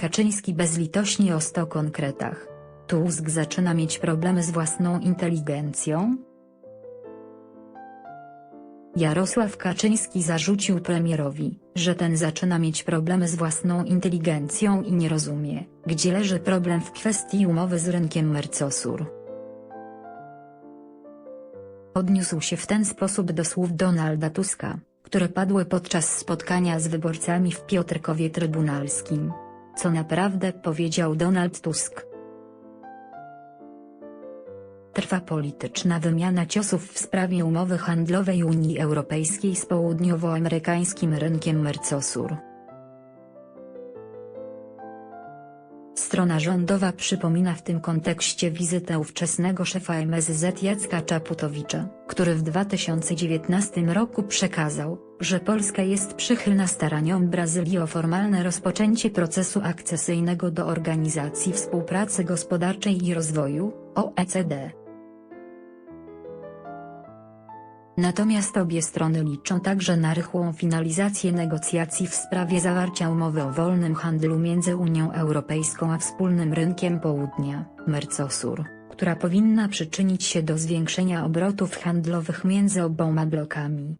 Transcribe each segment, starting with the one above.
Kaczyński bezlitośnie o 100 konkretach. Tusk zaczyna mieć problemy z własną inteligencją? Jarosław Kaczyński zarzucił premierowi, że ten zaczyna mieć problemy z własną inteligencją i nie rozumie, gdzie leży problem w kwestii umowy z rynkiem Mercosur. Odniósł się w ten sposób do słów Donalda Tuska, które padły podczas spotkania z wyborcami w Piotrkowie Trybunalskim. Co naprawdę powiedział Donald Tusk? Trwa polityczna wymiana ciosów w sprawie umowy handlowej Unii Europejskiej z południowoamerykańskim rynkiem Mercosur. Strona rządowa przypomina w tym kontekście wizytę ówczesnego szefa MSZ Jacka Czaputowicza, który w 2019 roku przekazał, że Polska jest przychylna staraniom Brazylii o formalne rozpoczęcie procesu akcesyjnego do Organizacji Współpracy Gospodarczej i Rozwoju, OECD. Natomiast obie strony liczą także na rychłą finalizację negocjacji w sprawie zawarcia umowy o wolnym handlu między Unią Europejską a wspólnym rynkiem południa, Mercosur, która powinna przyczynić się do zwiększenia obrotów handlowych między oboma blokami.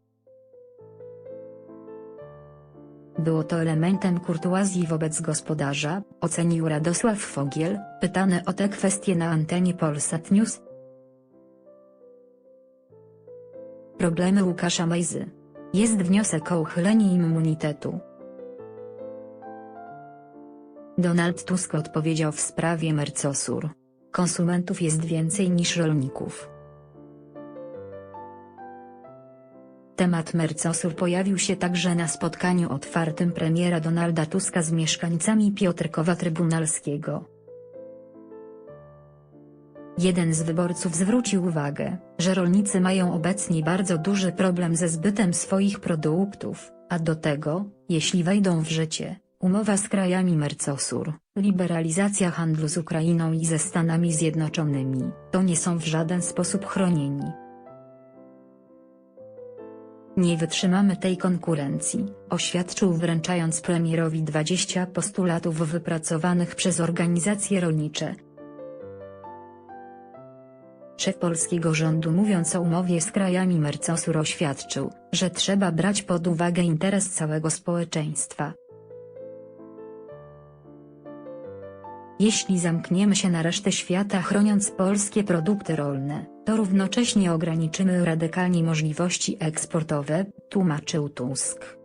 Było to elementem kurtuazji wobec gospodarza, ocenił Radosław Fogiel, pytany o te kwestie na antenie Polsat News. Problemy Łukasza Mejzy. Jest wniosek o uchylenie immunitetu. Donald Tusk odpowiedział w sprawie Mercosur. Konsumentów jest więcej niż rolników. Temat Mercosur pojawił się także na spotkaniu otwartym premiera Donalda Tuska z mieszkańcami Piotrkowa Trybunalskiego. Jeden z wyborców zwrócił uwagę, że rolnicy mają obecnie bardzo duży problem ze zbytem swoich produktów, a do tego, jeśli wejdą w życie, umowa z krajami Mercosur, liberalizacja handlu z Ukrainą i ze Stanami Zjednoczonymi, to nie są w żaden sposób chronieni. Nie wytrzymamy tej konkurencji, oświadczył wręczając premierowi 20 postulatów wypracowanych przez organizacje rolnicze, Szef polskiego rządu mówiąc o umowie z krajami Mercosur oświadczył, że trzeba brać pod uwagę interes całego społeczeństwa. Jeśli zamkniemy się na resztę świata chroniąc polskie produkty rolne, to równocześnie ograniczymy radykalnie możliwości eksportowe, tłumaczył Tusk.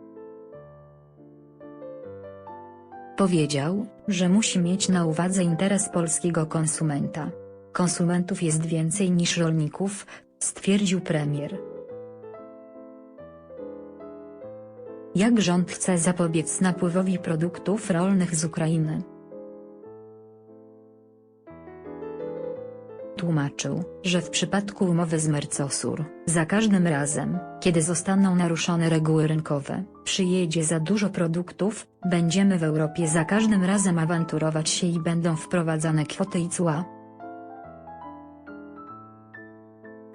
Powiedział, że musi mieć na uwadze interes polskiego konsumenta. Konsumentów jest więcej niż rolników, stwierdził premier. Jak rząd chce zapobiec napływowi produktów rolnych z Ukrainy? Tłumaczył, że w przypadku umowy z Mercosur, za każdym razem, kiedy zostaną naruszone reguły rynkowe, przyjedzie za dużo produktów, będziemy w Europie za każdym razem awanturować się i będą wprowadzane kwoty i cła.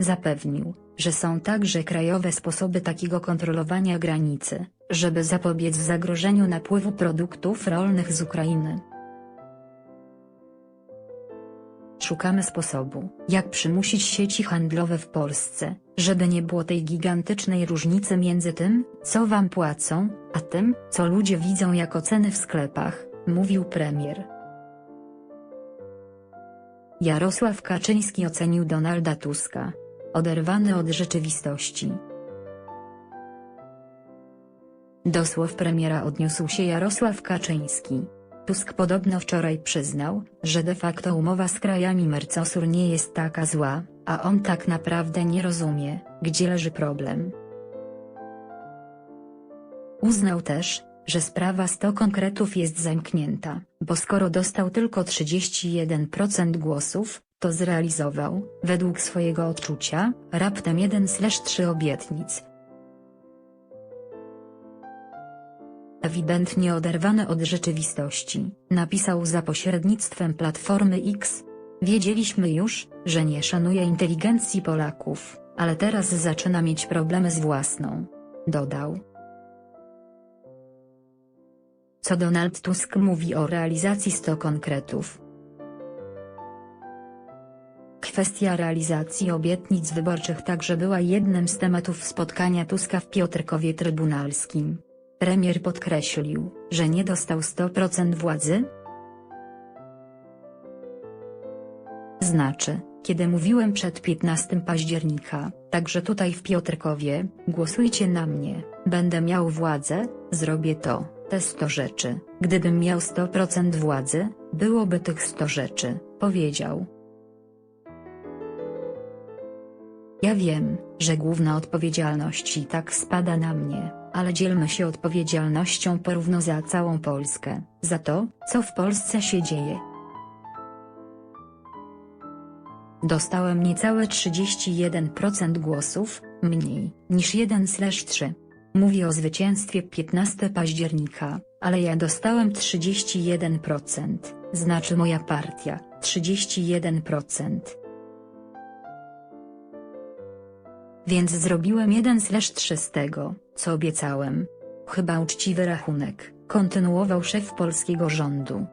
Zapewnił, że są także krajowe sposoby takiego kontrolowania granicy, żeby zapobiec zagrożeniu napływu produktów rolnych z Ukrainy. Szukamy sposobu, jak przymusić sieci handlowe w Polsce, żeby nie było tej gigantycznej różnicy między tym, co wam płacą, a tym, co ludzie widzą jako ceny w sklepach, mówił premier. Jarosław Kaczyński ocenił Donalda Tuska, oderwany od rzeczywistości. Do słów premiera odniósł się Jarosław Kaczyński. Tusk podobno wczoraj przyznał, że de facto umowa z krajami Mercosur nie jest taka zła, a on tak naprawdę nie rozumie, gdzie leży problem. Uznał też, że sprawa 100 konkretów jest zamknięta, bo skoro dostał tylko 31% głosów, to zrealizował, według swojego odczucia, raptem 1/3 obietnic. Ewidentnie oderwane od rzeczywistości, napisał za pośrednictwem Platformy X. Wiedzieliśmy już, że nie szanuje inteligencji Polaków, ale teraz zaczyna mieć problemy z własną. Dodał. co Donald Tusk mówi o realizacji 100 konkretów. Kwestia realizacji obietnic wyborczych także była jednym z tematów spotkania Tuska w Piotrkowie Trybunalskim. Premier podkreślił, że nie dostał 100% władzy, Znaczy, kiedy mówiłem przed 15 października, także tutaj w Piotrkowie, głosujcie na mnie, będę miał władzę, zrobię to, te 100 rzeczy. Gdybym miał 100% władzy, byłoby tych 100 rzeczy, powiedział. Ja wiem, że główna odpowiedzialność i tak spada na mnie, ale dzielmy się odpowiedzialnością porówno za całą Polskę, za to, co w Polsce się dzieje. Dostałem niecałe 31% głosów, mniej niż 1/3. Mówię o zwycięstwie 15 października, ale ja dostałem 31%, znaczy moja partia 31%. Więc zrobiłem 1/3 z tego, co obiecałem. Chyba uczciwy rachunek, kontynuował szef polskiego rządu.